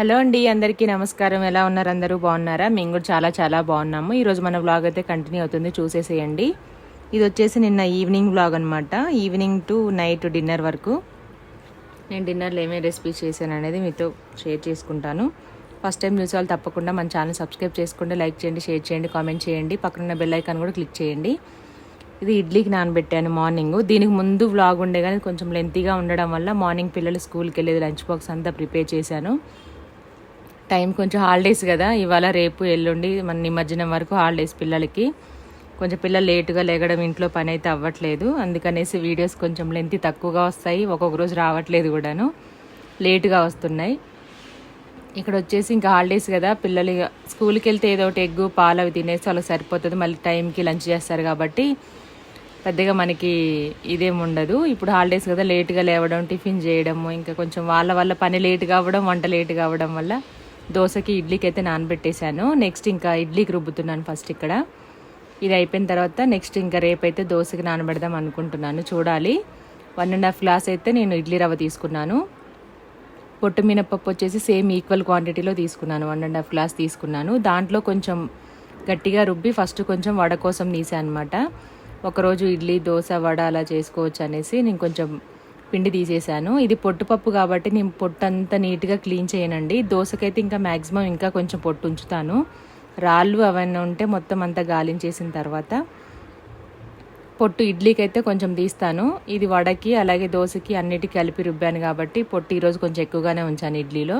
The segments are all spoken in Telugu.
హలో అండి అందరికీ నమస్కారం. ఎలా ఉన్నారు? అందరూ బాగున్నారా? మేము కూడా చాలా చాలా బాగున్నాము. ఈరోజు మన వ్లాగ్ అయితే కంటిన్యూ అవుతుంది. చూసేసేయండి. ఇది వచ్చేసి నిన్న ఈవినింగ్ వ్లాగ్ అనమాట ఈవినింగ్ టు నైట్ డిన్నర్ వరకు. నేను డిన్నర్లో ఏమేమి రెసిపీస్ చేశాను అనేది మీతో షేర్ చేసుకుంటాను. ఫస్ట్ టైం చూసే వాళ్ళు తప్పకుండా మన ఛానల్ సబ్స్క్రైబ్ చేసుకోండి లైక్ చేయండి షేర్ చేయండి కామెంట్ చేయండి. పక్కన బెల్ ఐకాన్ కూడా క్లిక్ చేయండి. ఇది ఇడ్లీకి నానబెట్టాను మార్నింగ్ దీనికి ముందు వ్లాగ్ ఉండే కానీ కొంచెం లెంతీగా ఉండడం వల్ల మార్నింగ్ పిల్లలు స్కూల్కి వెళ్ళేది లంచ్ బాక్స్ అంతా ప్రిపేర్ చేశాను. టైం కొంచెం హాలిడేస్ కదా. ఇవాళ రేపు ఎల్లుండి మన నిమజ్జనం వరకు హాలిడేస్ పిల్లలకి. కొంచెం పిల్లలు లేటుగా లేగడం ఇంట్లో పని అయితే అవ్వట్లేదు. అందుకనేసి వీడియోస్ కొంచెం లెంత్ తక్కువగా వస్తాయి. ఒక్కొక్క రోజు రావట్లేదు కూడాను. లేటుగా వస్తున్నాయి. ఇక్కడ వచ్చేసి ఇంకా హాలిడేస్ కదా. పిల్లలు ఇక స్కూల్కి వెళ్తే ఏదో ఒకటి ఎగ్గు పాలు అవి తినేసి వాళ్ళకి సరిపోతుంది. మళ్ళీ టైంకి లంచ్ చేస్తారు కాబట్టి పెద్దగా మనకి ఇదేం ఉండదు. ఇప్పుడు హాలిడేస్ కదా. లేట్గా లేవడం టిఫిన్ చేయడము ఇంకా కొంచెం వాళ్ళ వల్ల పని లేట్గా కావడం వంట లేట్గా అవ్వడం వల్ల దోశకి ఇడ్లీకి అయితే నానబెట్టేశాను. నెక్స్ట్ ఇంకా ఇడ్లీకి రుబ్బుతున్నాను ఫస్ట్ ఇక్కడ. ఇది అయిపోయిన తర్వాత నెక్స్ట్ ఇంకా రేపైతే దోశకి నానబెడదాం అనుకుంటున్నాను. చూడాలి. వన్ అండ్ హాఫ్ గ్లాస్ అయితే నేను ఇడ్లీ రవ్వ తీసుకున్నాను. పొట్టు మినపప్పు వచ్చేసి సేమ్ ఈక్వల్ క్వాంటిటీలో తీసుకున్నాను. వన్ అండ్ హాఫ్ గ్లాస్ తీసుకున్నాను. దాంట్లో కొంచెం గట్టిగా రుబ్బి ఫస్ట్ కొంచెం వడ కోసం తీసాను అనమాట ఒకరోజు ఇడ్లీ దోశ వడ అలా చేసుకోవచ్చు అనేసి నేను కొంచెం పిండి తీసేసాను ఇది పొట్టుపప్పు కాబట్టి నేను పొట్టు అంతా నీట్గా క్లీన్ చేయనండి. దోశకైతే ఇంకా మ్యాక్సిమం ఇంకా కొంచెం పొట్టు ఉంచుతాను రాళ్ళు అవన్నీ ఉంటే మొత్తం అంతా గాలించేసిన తర్వాత పొట్టు ఇడ్లీకి అయితే కొంచెం తీస్తాను. ఇది వడకి అలాగే దోశకి అన్నిటికీ కలిపి రుబ్బాను కాబట్టి పొట్టు ఈరోజు కొంచెం ఎక్కువగానే ఉంచాను ఇడ్లీలో.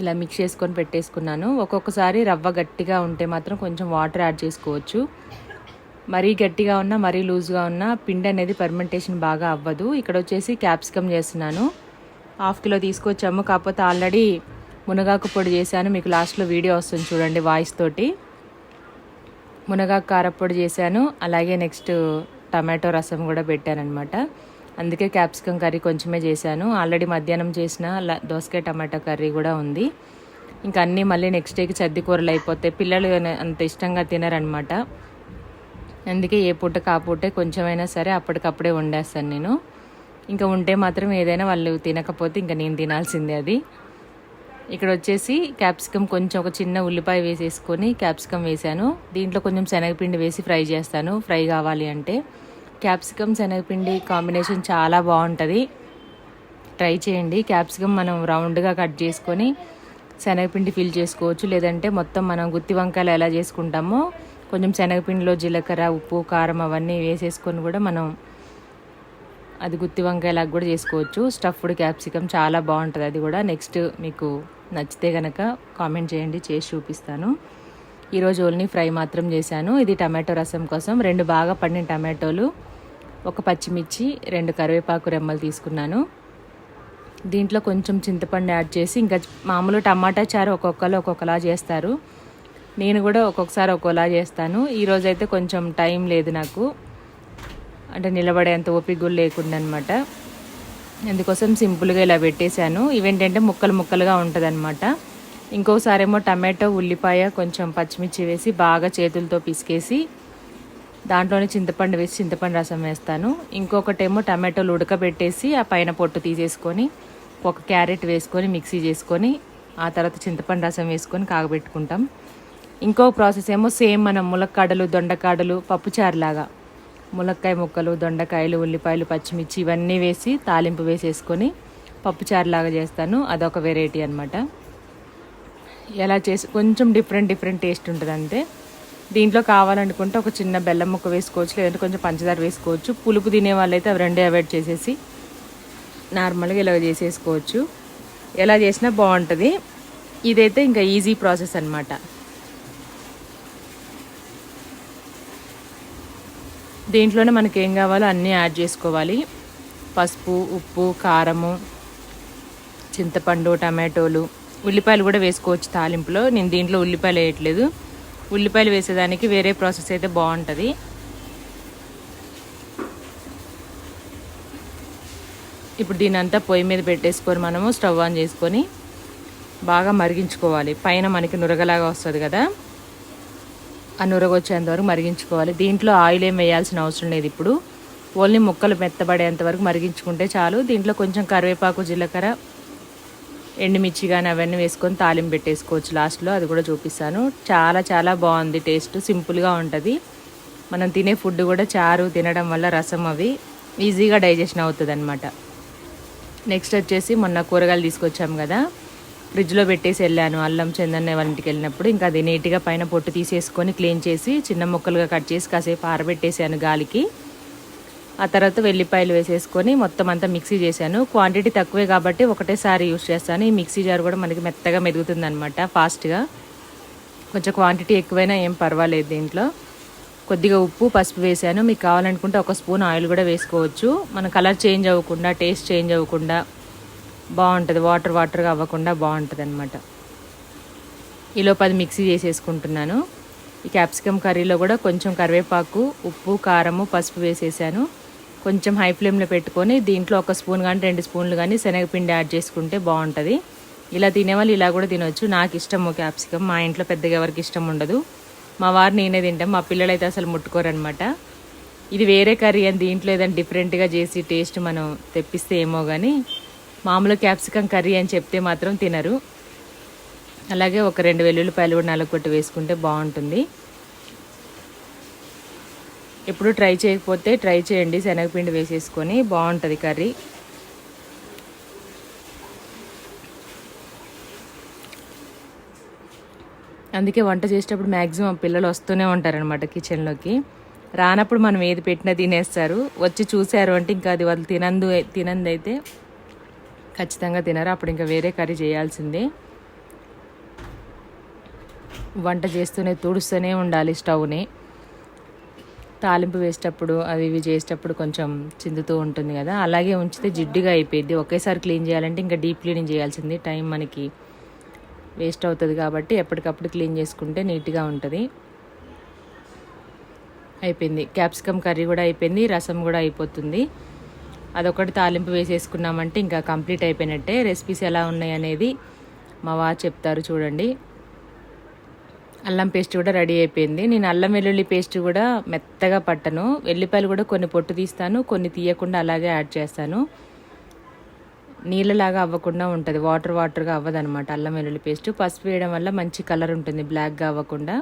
ఇలా మిక్స్ చేసుకొని పెట్టేసుకున్నాను. ఒక్కొక్కసారి రవ్వ గట్టిగా ఉంటే మాత్రం కొంచెం వాటర్ యాడ్ చేసుకోవచ్చు. మరీ గట్టిగా ఉన్నా మరీ లూజ్గా ఉన్నా పిండి అనేది పర్మెంటేషన్ బాగా అవ్వదు. ఇక్కడ వచ్చేసి క్యాప్సికమ్ చేస్తున్నాను. హాఫ్ కిలో తీసుకొచ్చాము కాకపోతే ఆల్రెడీ మునగాకు పొడి చేశాను. మీకు లాస్ట్లో వీడియో వస్తుంది చూడండి వాయిస్ తోటి. మునగాకు కారపొడి చేశాను అలాగే నెక్స్ట్ టమాటో రసం కూడా పెట్టానమాట అందుకే క్యాప్సికమ్ కర్రీ కొంచెమే చేశాను. ఆల్రెడీ మధ్యాహ్నం చేసిన దోసకాయ టమాటో కర్రీ కూడా ఉంది. ఇంకా అన్నీ మళ్ళీ నెక్స్ట్ డేకి చద్ది కూరలు అయిపోతాయి పిల్లలు అంత ఇష్టంగా తినరనమాట అందుకే ఏ పూట కాపూటే కొంచెమైనా సరే అప్పటికప్పుడే వండేస్తాను నేను. ఇంకా ఉంటే మాత్రం ఏదైనా వాళ్ళు తినకపోతే ఇంకా నేను తినాల్సిందే అది. ఇక్కడ వచ్చేసి క్యాప్సికమ్ కొంచెం ఒక చిన్న ఉల్లిపాయ వేసేసుకొని క్యాప్సికమ్ వేసాను దీంట్లో కొంచెం శనగపిండి వేసి ఫ్రై చేస్తాను. ఫ్రై కావాలి అంటే. క్యాప్సికమ్ శనగపిండి కాంబినేషన్ చాలా బాగుంటుంది. ట్రై చేయండి. క్యాప్సికమ్ మనం రౌండ్గా కట్ చేసుకొని శనగపిండి ఫిల్ చేసుకోవచ్చు. లేదంటే మొత్తం మనం గుత్తి వంకాయలు ఎలా చేసుకుంటామో కొంచెం శనగపిండిలో జీలకర్ర ఉప్పు కారం అవన్నీ వేసేసుకొని కూడా మనం అది గుత్తి వంకాయలాగా కూడా చేసుకోవచ్చు. స్టఫ్డ్ క్యాప్సికమ్ చాలా బాగుంటుంది. అది కూడా నెక్స్ట్ మీకు నచ్చితే కనుక కామెంట్ చేయండి చేసి చూపిస్తాను. ఈరోజు ఓన్లీ ఫ్రై మాత్రం చేశాను. ఇది టమాటో రసం కోసం రెండు బాగా పండిన టమాటోలు ఒక పచ్చిమిర్చి రెండు కరివేపాకు రెమ్మలు తీసుకున్నాను. దీంట్లో కొంచెం చింతపండు యాడ్ చేసి ఇంకా మామూలు టమాటా చారు ఒక్కొక్కరు ఒక్కొక్కలా చేస్తారు. నేను కూడా ఒక్కొక్కసారి ఒక్కోలా చేస్తాను. ఈరోజు అయితే కొంచెం టైం లేదు నాకు. అంటే నిలబడేంత ఓపిక లేకుండా అనమాట అందుకోసం సింపుల్గా ఇలా పెట్టేశాను. ఇవేంటంటే ముక్కలు ముక్కలుగా ఉంటుందన్నమాట. ఇంకోసారి ఏమో టమాటో ఉల్లిపాయ కొంచెం పచ్చిమిర్చి వేసి బాగా చేతులతో పిసికేసి దాంట్లోనే చింతపండు వేసి చింతపండు రసం వేస్తాను. ఇంకొకటేమో టమాటోలు ఉడకబెట్టేసి ఆ పైన పొట్టు తీసేసుకొని ఒక క్యారెట్ వేసుకొని మిక్సీ చేసుకొని ఆ తర్వాత చింతపండు రసం వేసుకొని కాగబెట్టుకుంటాం. ఇంకో ప్రాసెస్ ఏమో సేమ్ మనం ములక్కాడలు దొండకాడలు పప్పుచారులాగా. ములక్కాయ ముక్కలు దొండకాయలు ఉల్లిపాయలు పచ్చిమిర్చి ఇవన్నీ వేసి తాలింపు వేసేసుకొని పప్పుచారులాగా చేస్తాను. అదొక వెరైటీ అనమాట ఎలా చేసి కొంచెం డిఫరెంట్ డిఫరెంట్ టేస్ట్ ఉంటుంది అంతే దీంట్లో కావాలనుకుంటే ఒక చిన్న బెల్లం ముక్క వేసుకోవచ్చు లేదంటే కొంచెం పంచదార వేసుకోవచ్చు. పులుపు తినే వాళ్ళైతే అవి రెండే అవాయిడ్ చేసేసి నార్మల్గా ఇలా చేసేసుకోవచ్చు. ఎలా చేసినా బాగుంటుంది. ఇదైతే ఇంకా ఈజీ ప్రాసెస్ అనమాట దీంట్లోనే మనకి ఏం కావాలో అన్నీ యాడ్ చేసుకోవాలి. పసుపు ఉప్పు కారము చింతపండు టమాటోలు ఉల్లిపాయలు కూడా వేసుకోవచ్చు తాలింపులో. నేను దీంట్లో ఉల్లిపాయలు వేయట్లేదు. ఉల్లిపాయలు వేసేదానికి వేరే ప్రాసెస్ అయితే బాగుంటుంది. ఇప్పుడు దీని అంతా పొయ్యి మీద పెట్టేసుకొని మనము స్టవ్ ఆన్ చేసుకొని బాగా మరిగించుకోవాలి. పైన మనకి నురగలాగా వస్తుంది కదా. ఆ వచ్చేంత వరకు మరిగించుకోవాలి. దీంట్లో ఆయిల్ ఏం వేయాల్సిన అవసరం లేదు ఇప్పుడు. ఓన్లీ ముక్కలు మెత్తబడేంత వరకు మరిగించుకుంటే చాలు. దీంట్లో కొంచెం కరివేపాకు జీలకర్ర ఎండుమిర్చి కానీ అవన్నీ వేసుకొని తాలింపు పెట్టేసుకోవచ్చు లాస్ట్లో. అది కూడా చూపిస్తాను. చాలా చాలా బాగుంది టేస్ట్. సింపుల్గా ఉంటుంది. మనం తినే ఫుడ్ కూడా చారు తినడం వల్ల రసం అవి ఈజీగా డైజెషన్ అవుతుంది అనమాట నెక్స్ట్ వచ్చేసి మొన్న కూరగాయలు తీసుకొచ్చాం కదా. ఫ్రిడ్జ్లో పెట్టేసి వెళ్ళాను. అల్లం చందన్న వాళ్ళ ఇంటికి వెళ్ళినప్పుడు ఇంకా అది నీట్గా పైన పొట్టు తీసేసుకొని క్లీన్ చేసి చిన్న ముక్కలుగా కట్ చేసి కాసేపు ఆరబెట్టేసాను గాలికి. ఆ తర్వాత వెల్లిపాయలు వేసేసుకొని మొత్తం అంతా మిక్సీ చేశాను. క్వాంటిటీ తక్కువే కాబట్టి ఒకటేసారి యూస్ చేస్తాను. ఈ మిక్సీ జార్ కూడా మనకి మెత్తగా మెరుగుతుంది అనమాట ఫాస్ట్గా. కొంచెం క్వాంటిటీ ఎక్కువైనా ఏం పర్వాలేదు దీంట్లో. కొద్దిగా ఉప్పు పసుపు వేసాను మీకు కావాలనుకుంటే ఒక స్పూన్ ఆయిల్ కూడా వేసుకోవచ్చు. మన కలర్ చేంజ్ అవ్వకుండా టేస్ట్ చేంజ్ అవ్వకుండా. బాగుంటుంది. వాటర్ వాటర్గా అవ్వకుండా బాగుంటుంది అనమాట ఈలో పది మిక్సీ చేసేసుకుంటున్నాను. ఈ క్యాప్సికమ్ కర్రీలో కూడా కొంచెం కరివేపాకు ఉప్పు కారము పసుపు వేసేసాను. కొంచెం హై ఫ్లేమ్లో పెట్టుకొని దీంట్లో ఒక స్పూన్ కానీ రెండు స్పూన్లు కానీ శనగపిండి యాడ్ చేసుకుంటే బాగుంటుంది. ఇలా తినేవాళ్ళు ఇలా కూడా తినొచ్చు. నాకు ఇష్టము క్యాప్సికమ్. మా ఇంట్లో పెద్దగా ఎవరికి ఇష్టం ఉండదు. మా వారు నేనే తింటాం. మా పిల్లలు అయితే అసలు ముట్టుకోరనమాట ఇది వేరే కర్రీ అని దీంట్లో ఏదైనా డిఫరెంట్గా చేసి టేస్ట్ మనం తెప్పిస్తే ఏమో కానీ మామూలు క్యాప్సికమ్ కర్రీ అని చెప్తే మాత్రం తినరు. అలాగే ఒక రెండు వెల్లుల్లిపాయలు కూడా నలగొట్టు వేసుకుంటే బాగుంటుంది. ఎప్పుడు ట్రై చేయకపోతే ట్రై చేయండి. శనగపిండి వేసేసుకొని బాగుంటుంది కర్రీ. అందుకే వంట చేసేటప్పుడు మ్యాక్సిమం పిల్లలు వస్తూనే ఉంటారనమాట కిచెన్లోకి. రానప్పుడు మనం ఏది పెట్టినా తినేస్తారు. వచ్చి చూశారు అంటే ఇంకా అది వాళ్ళు తినందు తినందైతే అయితే ఖచ్చితంగా తినరు. అప్పుడు ఇంకా వేరే కర్రీ చేయాల్సిందే. వంట చేస్తూనే తుడుస్తూనే ఉండాలి స్టవ్ని. తాలింపు వేసేటప్పుడు అవి ఇవి చేసేటప్పుడు కొంచెం చిందుతూ ఉంటుంది కదా. అలాగే ఉంచితే జిడ్డుగా అయిపోయింది ఒకేసారి క్లీన్ చేయాలంటే ఇంకా డీప్ క్లీనింగ్ చేయాల్సింది. టైం మనకి వేస్ట్ అవుతుంది కాబట్టి ఎప్పటికప్పుడు క్లీన్ చేసుకుంటే నీట్గా ఉంటుంది. అయిపోయింది. క్యాప్సికమ్ కర్రీ కూడా అయిపోయింది. రసం కూడా అయిపోతుంది. అదొకటి తాలింపు వేసేసుకున్నామంటే ఇంకా కంప్లీట్ అయిపోయినట్టే. రెసిపీస్ ఎలా ఉన్నాయి అనేది మా వారు చెప్తారు చూడండి. అల్లం పేస్ట్ కూడా రెడీ అయిపోయింది. నేను అల్లం వెల్లుల్లి పేస్ట్ కూడా మెత్తగా పట్టను. వెల్లిపాయలు కూడా కొన్ని పొట్టు తీస్తాను కొన్ని తీయకుండా అలాగే యాడ్ చేస్తాను. నీళ్ళలాగా అవ్వకుండా ఉంటుంది. వాటర్ వాటర్గా అవ్వదనమాట అల్లం వెల్లుల్లి పేస్ట్. పసుపు వేయడం వల్ల మంచి కలర్ ఉంటుంది బ్లాక్గా అవ్వకుండా.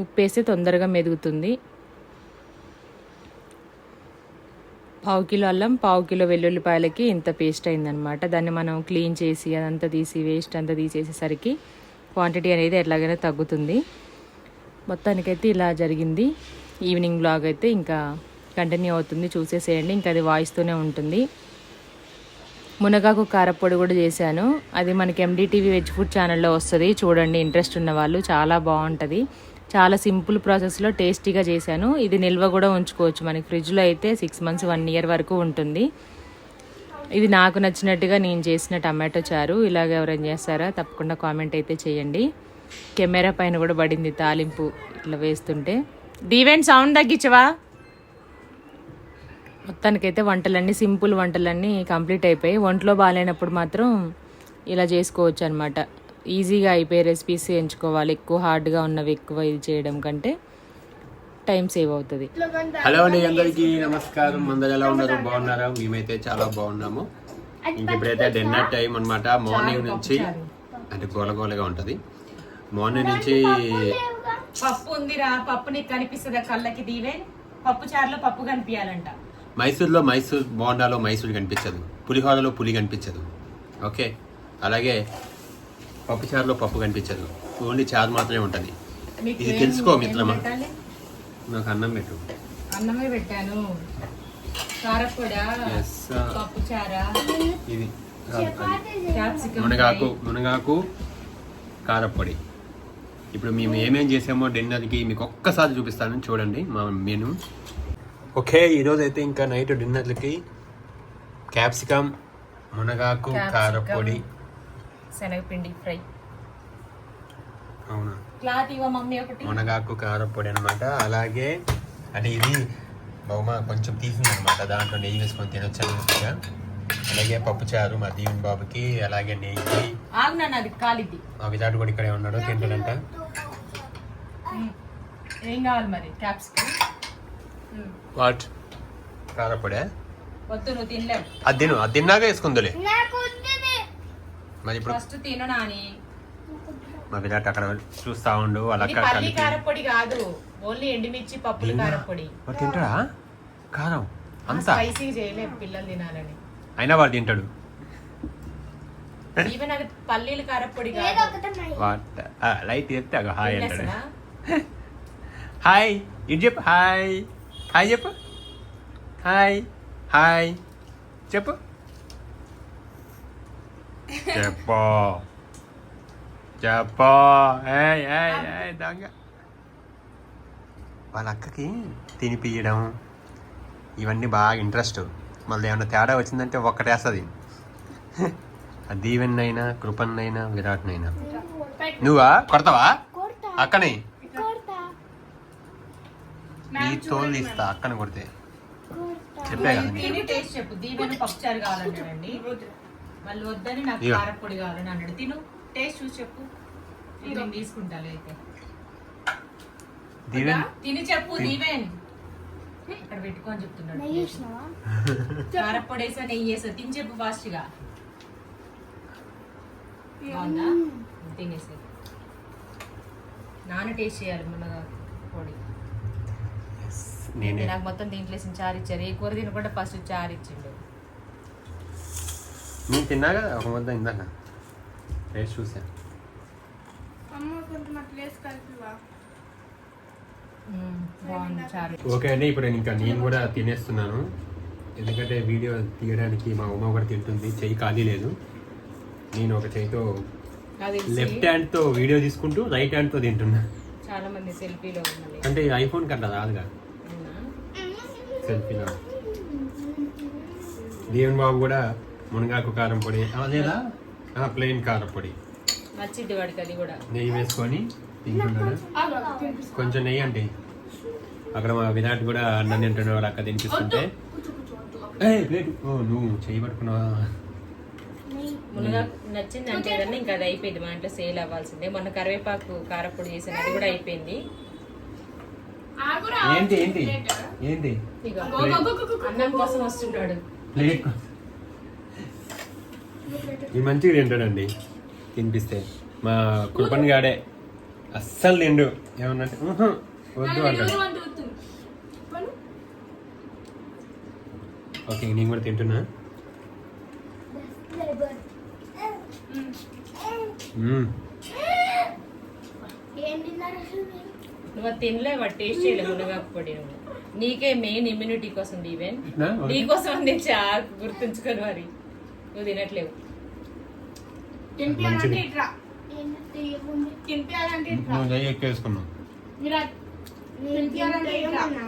ఉప్పు వేస్తే తొందరగా మెదుగుతుంది. పావు కిలో అల్లం పావు కిలో వెల్లుల్లిపాయలకి ఇంత పేస్ట్ అయిందనమాట దాన్ని మనం క్లీన్ చేసి అదంతా తీసి వేస్ట్ అంతా తీసేసేసరికి క్వాంటిటీ అనేది ఎట్లాగైనా తగ్గుతుంది. మొత్తానికైతే ఇలా జరిగింది. ఈవినింగ్ బ్లాగ్ అయితే ఇంకా కంటిన్యూ అవుతుంది. చూసేసేయండి. ఇంకా అది వాయిస్తూనే ఉంటుంది. మునగాకు కారప్పొడి కూడా చేశాను. అది మనకి ఎండిటీవీ వెజ్ ఫుడ్ ఛానల్లో వస్తుంది. చూడండి ఇంట్రెస్ట్ ఉన్న వాళ్ళు చాలా బాగుంటుంది. చాలా సింపుల్ ప్రాసెస్లో టేస్టీగా చేశాను. ఇది నిల్వ కూడా ఉంచుకోవచ్చు. మనకి ఫ్రిడ్జ్లో అయితే సిక్స్ మంత్స్ వన్ ఇయర్ వరకు ఉంటుంది. ఇది నాకు నచ్చినట్టుగా నేను చేసిన టమాటో చారు. ఇలాగ ఎవరైనా చేస్తారా? తప్పకుండా కామెంట్ అయితే చేయండి. కెమెరా పైన కూడా పడింది తాలింపు ఇట్లా వేస్తుంటే. దీవెన్ సౌండ్ తగ్గించవా? మొత్తానికైతే వంటలన్నీ సింపుల్ వంటలన్నీ కంప్లీట్ అయిపోయి ఒంట్లో బాగాలేనప్పుడు మాత్రం ఇలా చేసుకోవచ్చు అనమాట ఈజీగా అయిపోయే రెసిపీస్ ఎంచుకోవాలి. ఎక్కువ హార్డ్గా ఉన్నవి ఎక్కువ ఇది చేయడం కంటే టైం సేవ్ అవుతుంది. హలో అండి అందరికీ నమస్కారం. అందరు ఎలా ఉన్నారు? బాగున్నారా? మేమైతే చాలా బాగున్నాము. ఇంక ఇప్పుడైతే డిన్నర్ టైం అన్నమాట. మార్నింగ్ నుంచి అంటే గోలగోలగా ఉంటది. మార్నింగ్ నుంచి పప్పు ఉందిరా. పప్పు నీకు కనిపిస్తుందా? కళ్ళకి దీవే. పప్పు చారులో పప్పు కనిపించాలంట మైసూర్లో మైసూర్ బోండాలో మైసూర్ కనిపించదు పులిహోరలో పులి కనిపించదు ఓకే? అలాగే పప్పు చారులో పప్పు కనిపించదు. ఓన్లీ చారు మాత్రమే ఉంటుంది. ఇది తెలుసుకో మిత్రమా? నాకు అన్నం పెట్టు. అన్నమే పెట్టాను. ఇది మునగాకు. మునగాకు కారప్పొడి ఇప్పుడు మేము ఏమేం చేసామో డిన్నర్కి మీకు ఒక్కసారి చూపిస్తాను. చూడండి మా మెను. ఓకే ఈరోజు అయితే ఇంకా నైట్ డిన్నర్లకి క్యాప్సికమ్ మునగాకు. కారప్పొడి శనగపిండి ఫ్రై. అవునా? క్లాత్ ఇవ్వ మమ్మీ ఒకటి. మునగాకు కారప్పొడి అనమాట అలాగే అంటే ఇది బహుమా కొంచెం తీసింది అనమాట దాంట్లో నెయ్యి వేసుకొని తినొచ్చు అన్నట్టుగా అలాగే పప్పుచారు మా దీవెన్ బాబుకి అలాగే నెయ్యి ఆగు నాన్న అది కాలిద్ది మా విరాట్ కూడా ఇక్కడే ఉన్నాడు తింటాడంట ఏం కావాలి మరి? క్యాప్సికమ్? వాట్? కారప్పొడే వద్దు నువ్వు తినలేవు. అది తిను అది తిన్నాక వేసుకుందులే. మరి ఇప్పుడు ఫస్ట్ తిను నాని. మా విరాట్ అక్కడ చూస్తా ఉండు వాళ్ళ ఇది పల్లి కారపొడి కాదు. ఓన్లీ ఎండుమిర్చి పప్పుల కారపొడి. వాడు తింటాడా? కారం. అంతా? స్పైసీ చేయలేదు పిల్లలు తినాలని. అయినా వాడు తింటాడు. ఈవెన్ అది పల్లీల కారపొడి కాదు. లైట్ చెప్తే అగ హాయ్ అంటాడు? హాయ్. ఇటు చెప్పు హాయ్. హాయ్ చెప్పు. హాయ్. హాయ్. చెప్పు. చెప్పు చెప్పు ఏయ్ ఏయ్ ఏయ్ దొంగ వాళ్ళ అక్కకి తినిపియడం ఇవన్నీ బాగా ఇంట్రెస్ట్ మళ్ళీ ఏమన్నా తేడా వచ్చిందంటే ఒక్కటేస్తుంది ఆ దీవెన్నైనా కృపన్నైనా విరాట్నైనా. నువ్వా? కొడతావా? కొడతా. అక్కని? ఈ తోలు తీస్తా అక్కని కొడితే. కొడతా. చెప్పే కదా మళ్ళీ వద్దని నాకు ఇదిగో. కారపొడి కావాలని అన్నాడు. తిను టేస్ట్ చూసి చెప్పు. ఇది నేను తీసుకుంటాలే అయితే. దీవెన్? తిని చెప్పు దీవెన్. అక్కడ పెట్టుకొని చెప్తున్నాడు నెయ్యి వేసినావా? కారపొడి వేసా నెయ్యి వేసా. తిని చెప్పు ఫాస్ట్గా. బాగుందా? తినేసి నాన్న టేస్ట్ చేయాలి మునగా పొడి నేనే. నాకు మొత్తం దీంట్లో వేసిన చారు ఇచ్చారు. ఏ కూర తినకుండా ఫస్ట్ చారు ఇచ్చిండు. నేను తిన్నా కదా ఒక ముద్ద ఇందాక టేస్ట్ చూసా ఓకే అండి ఇప్పుడు ఇంకా నేను కూడా తినేస్తున్నాను ఎందుకంటే వీడియో తీయడానికి మా ఉమ్మ కూడా తింటుంది చెయ్యి ఖాళీ లేదు నేను ఒక చేయితో లెఫ్ట్ హ్యాండ్తో వీడియో తీసుకుంటూ రైట్ హ్యాండ్తో తింటున్నా చాలా మంది సెల్ఫీలో అంటే ఐఫోన్ కట్లా రాదుగా? సెల్ఫీలో దీవెన్ బాబు కూడా మునగాకు కారం పొడి. అదేలా ప్లెయిన్ కారం పొడి. నచ్చిద్ది వాడికి అది కూడా. నెయ్యి వేసుకొని కొంచెం నెయ్యి అంటే అక్కడ మా విరాట్ కూడా అన్నం తింటున్నాడు వాళ్ళ అక్క తినిపిస్తుంటే. నువ్వు చేయి పట్టుకున్నావా? మునగా నచ్చింది అంటే ఏదన్నా ఇంకా అది అయిపోయింది. మా ఇంట్లో సేల్ అవ్వాల్సిందే. మొన్న కరివేపాకు కారపొడి చేసిన అది కూడా అయిపోయింది. ఏంటి ఏంటి? ఏంటి? ఇగో అన్నం కోసం వస్తున్నాడు. ప్లేట్. ఈ మంచిగా తింటాడండి. తినిపిస్తే. మా కృపన్ గాడే అస్సలు తిండు. ఏమన్నట్టు "ఉహు, వద్దు అంటాడు. ఓకే నేను కూడా తింటున్నా? నువ్వు తినలే టేస్ట్ చేయలేదు మునగాకు పొడి నువ్వు నీకే మెయిన్ ఇమ్యూనిటీ కోసం దీవెన్. ఇట్లా? ఓకే. నీకోసం అందించి గుర్తుంచుకొని మరి. నువ్వు తినట్లేవు. నువ్వు నెయ్యి ఎక్కువ వేసుకున్నావు నేను తింటే ఏమన్నా?